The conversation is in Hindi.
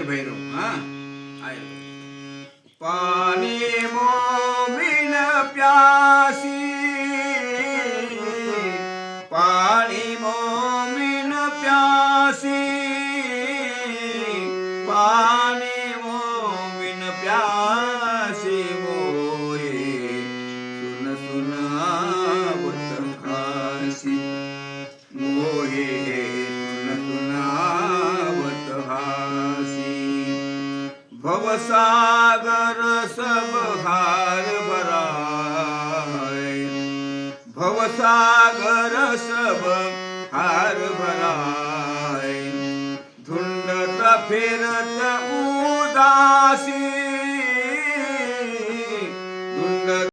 भैरव, हा? आहे पाणी मोमिन प्यासी. पाणी मोमिन प्यासी. पाणी मोमिन प्यासी मोये सुन सुनावत हासी मोहे सुन भवसागर सब भार भराय भवसागर सब हार भराय धुंडत फिरत उदासी।